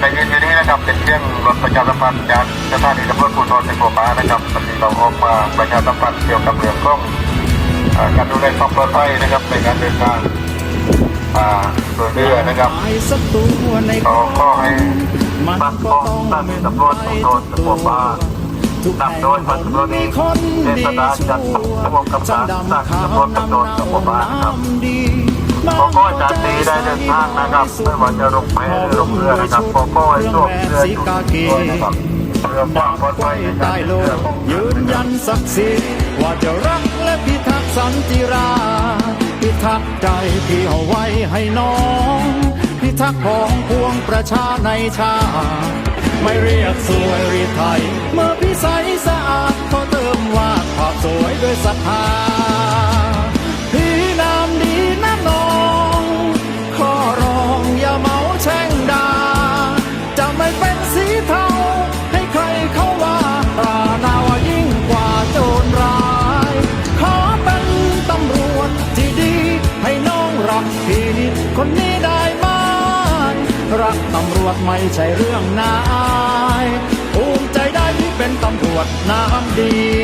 ได้ยินอยู่นี้นะครับเป็นเรื่องรถประชาสัมพันธ์จากสถานีตำรวจภูธรจังหวัดมานะครับวันนี้เราออกมาประชาสัมพันธ์เกี่ยวกับเรื่องของการดูแลความปลอดภัยนะครับในการเดินทางอ่าโดยเรือนะครับไอ้สักตัวในเราก็ให้มัตั้งก็กองต้องตั้งตำรวจภูธรจังหวัดมานำโดยพันตำรวจเอกเจษฎาจันทร์ผู้กำกับการดำสร้างตำรวจภูธรจังหวัดมาครับ โกโก้จานตีได้เดินทางนะครับไม่ว่าจะลงแพหรือลงเรือนะครับโกโก้ให้สวมเรืออยู่ด้วนะครับเรือความปลอดภัยในใต้โลกยืนยันศักดิ์ศรีว่าจะรักและพิทักษ์สันติราพิทักษ์ใจพี่เอาไว้ให้น้องพิทักษ์ของพวงประชาในชา ไม่เรียกสวยรีไทยเมื่อพี่ใสสะอาด พีนี้คนนี้ได้ไหมรักตำรวจไม่ใช่เรื่องนายภูมิใจได้ที่เป็นตำรวจน้ำดี